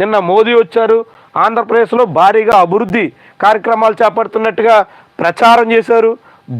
నిన్న మోదీ వచ్చారు. ఆంధ్రప్రదేశ్లో భారీగా అభివృద్ధి కార్యక్రమాలు చేపడుతున్నట్టుగా ప్రచారం చేశారు.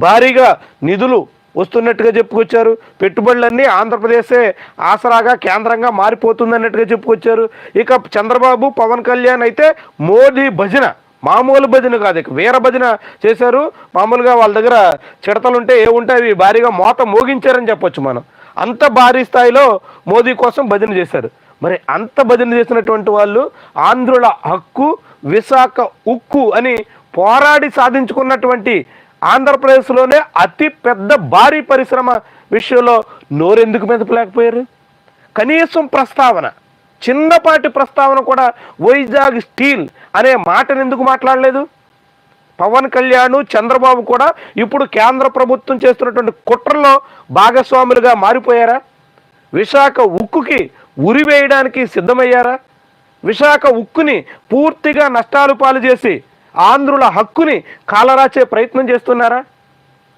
భారీగా నిధులు వస్తున్నట్టుగా చెప్పుకొచ్చారు. పెట్టుబడులన్నీ ఆంధ్రప్రదేశే ఆసరాగా కేంద్రంగా మారిపోతుందన్నట్టుగా చెప్పుకొచ్చారు. ఇక చంద్రబాబు పవన్ కళ్యాణ్ అయితే మోదీ భజన మామూలు భజన కాదు ఇక వీర భజన చేశారు. మామూలుగా వాళ్ళ దగ్గర చిడతలుంటే ఏ ఉంటే అవి భారీగా మోత మోగించారని చెప్పొచ్చు మనం. అంత భారీ స్థాయిలో మోదీ కోసం భజన చేశారు. మరి అంత భజన చేసినటువంటి వాళ్ళు ఆంధ్రుల హక్కు విశాఖ ఉక్కు అని పోరాడి సాధించుకున్నటువంటి ఆంధ్రప్రదేశ్లోనే అతి పెద్ద భారీ పరిశ్రమ విషయంలో నోరెందుకు మెదపలేకపోయారు కనీసం ప్రస్తావన చిన్నపాటి ప్రస్తావన కూడా వైజాగ్ స్టీల్ అనే మాటను ఎందుకు మాట్లాడలేదు? పవన్ కళ్యాణ్ చంద్రబాబు కూడా ఇప్పుడు కేంద్ర ప్రభుత్వం చేస్తున్నటువంటి కుట్రలో భాగస్వాములుగా మారిపోయారా? విశాఖ ఉక్కుకి ఉరి వేయడానికి సిద్ధమయ్యారా? విశాఖ ఉక్కుని పూర్తిగా నష్టాలు పాలు చేసి ఆంధ్రుల హక్కుని కాలరాచే ప్రయత్నం చేస్తున్నారా?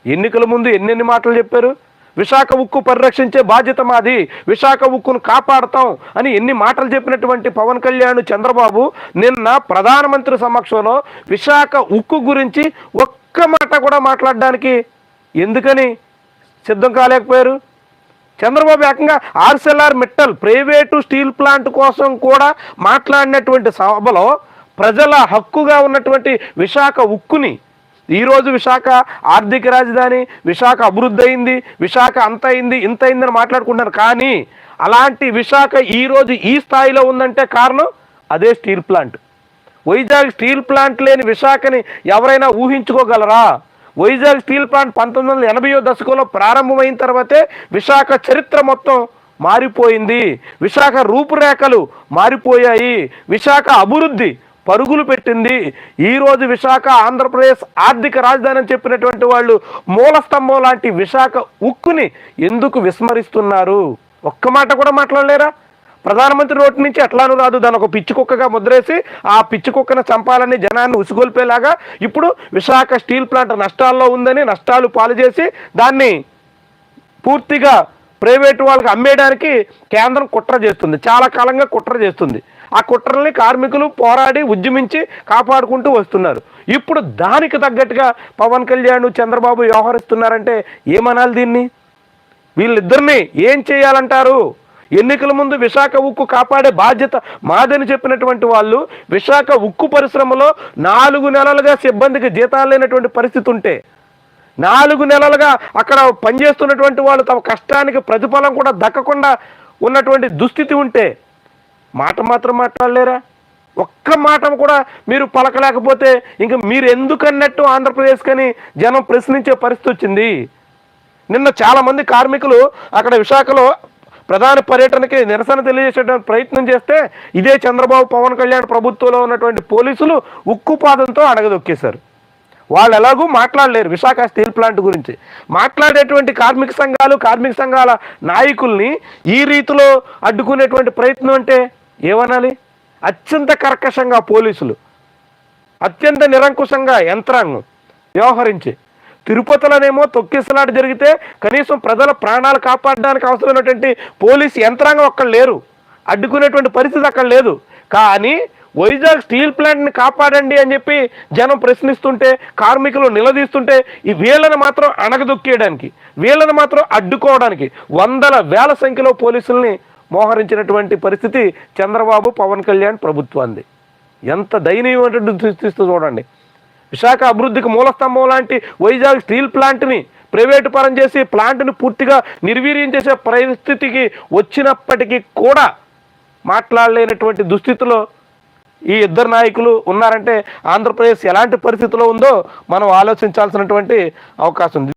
ఎన్నికల ముందు ఎన్నెన్ని మాటలు చెప్పారు? విశాఖ ఉక్కు పరిరక్షించే బాధ్యత మాది. విశాఖ ఉక్కును కాపాడతాం అని ఎన్ని మాటలు చెప్పినటువంటి పవన్ కళ్యాణ్ చంద్రబాబు నిన్న ప్రధానమంత్రి సమక్షంలో విశాఖ ఉక్కు గురించి ఒక్క మాట కూడా మాట్లాడడానికి ఎందుకని సిద్ధం కాలేకపోయారు? చంద్రబాబు ఏకంగా Arcelor Mittal private steel plant కోసం కూడా మాట్లాడినటువంటి సభలో ప్రజల హక్కుగా ఉన్నటువంటి విశాఖ ఉక్కుని ఈరోజు విశాఖ ఆర్థిక రాజధాని విశాఖ అభివృద్ధి అయింది విశాఖ అంత అయింది ఇంత అయిందని మాట్లాడుకుంటున్నారు. కానీ అలాంటి విశాఖ ఈరోజు ఈ స్థాయిలో ఉందంటే కారణం అదే steel plant. Vizag steel plant లేని విశాఖని ఎవరైనా ఊహించుకోగలరా? వైజాగ్ స్టీల్ ప్లాంట్ పంతొమ్మిది వందల ఎనభైయో దశకంలో ప్రారంభమైన తర్వాతే విశాఖ చరిత్ర మొత్తం మారిపోయింది. విశాఖ రూపురేఖలు మారిపోయాయి. విశాఖ అభివృద్ధి పరుగులు పెట్టింది. ఈరోజు విశాఖ ఆంధ్రప్రదేశ్ ఆర్థిక రాజధాని అని చెప్పినటువంటి వాళ్ళు మూలస్తంభం లాంటి విశాఖ ఉక్కుని ఎందుకు విస్మరిస్తున్నారు? ఒక్క మాట కూడా మాట్లాడలేరా? ప్రధానమంత్రి నోటి నుంచి ఎట్లానూ రాదు. దాని ఒక పిచ్చి కుక్కగా ముద్రేసి ఆ పిచ్చి కుక్కను చంపాలని జనాన్ని ఉసుగొల్పేలాగా ఇప్పుడు విశాఖ స్టీల్ ప్లాంట్ నష్టాల్లో ఉందని నష్టాలు పాలు చేసి దాన్ని పూర్తిగా ప్రైవేటు వాళ్ళకి అమ్మేయడానికి కేంద్రం కుట్ర చేస్తుంది. చాలా కాలంగా కుట్ర చేస్తుంది. ఆ కుట్రల్ని కార్మికులు పోరాడి ఉద్యమించి కాపాడుకుంటూ వస్తున్నారు. ఇప్పుడు దానికి తగ్గట్టుగా పవన్ కళ్యాణ్ చంద్రబాబు వ్యవహరిస్తున్నారంటే ఏమనాలి దీన్ని? వీళ్ళిద్దరిని ఏం చేయాలంటారు? ఎన్నికల ముందు విశాఖ ఉక్కు కాపాడే బాధ్యత మాదని చెప్పినటువంటి వాళ్ళు విశాఖ ఉక్కు పరిశ్రమలో నాలుగు నెలలుగా సిబ్బందికి జీతాలు లేనటువంటి పరిస్థితి ఉంటే నాలుగు నెలలుగా అక్కడ పనిచేస్తున్నటువంటి వాళ్ళు తమ కష్టానికి ప్రతిఫలం కూడా దక్కకుండా ఉన్నటువంటి దుస్థితి ఉంటే మాట మాత్రం మాట్లాడలేరా? ఒక్క మాట కూడా మీరు పలకలేకపోతే ఇంక మీరు ఎందుకన్నట్టు ఆంధ్రప్రదేశ్కని జనం ప్రశ్నించే పరిస్థితి వచ్చింది. నిన్న చాలామంది కార్మికులు అక్కడ విశాఖలో ప్రధాన పర్యటనకి నిరసన తెలియజేసేటువంటి ప్రయత్నం చేస్తే ఇదే చంద్రబాబు పవన్ కళ్యాణ్ ప్రభుత్వంలో ఉన్నటువంటి పోలీసులు ఉక్కుపాదంతో అడగదొక్కేశారు వాళ్ళు ఎలాగూ మాట్లాడలేరు విశాఖ స్టీల్ ప్లాంట్ గురించి. మాట్లాడేటువంటి కార్మిక సంఘాలు కార్మిక సంఘాల నాయకుల్ని ఈ రీతిలో అడ్డుకునేటువంటి ప్రయత్నం అంటే ఏమనాలి? అత్యంత కర్కశంగా పోలీసులు అత్యంత నిరంకుశంగా యంత్రాంగం వ్యవహరించి తిరుపతిలోనేమో తొక్కిసలాట జరిగితే కనీసం ప్రజల ప్రాణాలు కాపాడడానికి అవసరమైనటువంటి పోలీసు యంత్రాంగం అక్కడ లేరు. అడ్డుకునేటువంటి పరిస్థితి అక్కడ లేదు. కానీ వైజాగ్ స్టీల్ ప్లాంట్ని కాపాడండి అని చెప్పి జనం ప్రశ్నిస్తుంటే కార్మికులు నిలదీస్తుంటే ఈ వీళ్ళని మాత్రం అణగదొక్కేయడానికి వీళ్ళని మాత్రం అడ్డుకోవడానికి వందల వేల సంఖ్యలో పోలీసుల్ని మోహరించినటువంటి పరిస్థితి చంద్రబాబు పవన్ కళ్యాణ్ ప్రభుత్వాన్ని ఎంత దయనీయమైనటువంటి చూడండి. విశాఖ అభివృద్ధికి మూలస్తంభం లాంటి వైజాగ్ స్టీల్ ప్లాంట్ని ప్రైవేటు పరం చేసి ప్లాంట్ని పూర్తిగా నిర్వీర్యం చేసే పరిస్థితికి వచ్చినప్పటికీ కూడా మాట్లాడలేనటువంటి దుస్థితిలో ఈ ఇద్దరు నాయకులు ఉన్నారంటే ఆంధ్రప్రదేశ్ ఎలాంటి పరిస్థితిలో ఉందో మనం ఆలోచించాల్సినటువంటి అవకాశం ఉంది.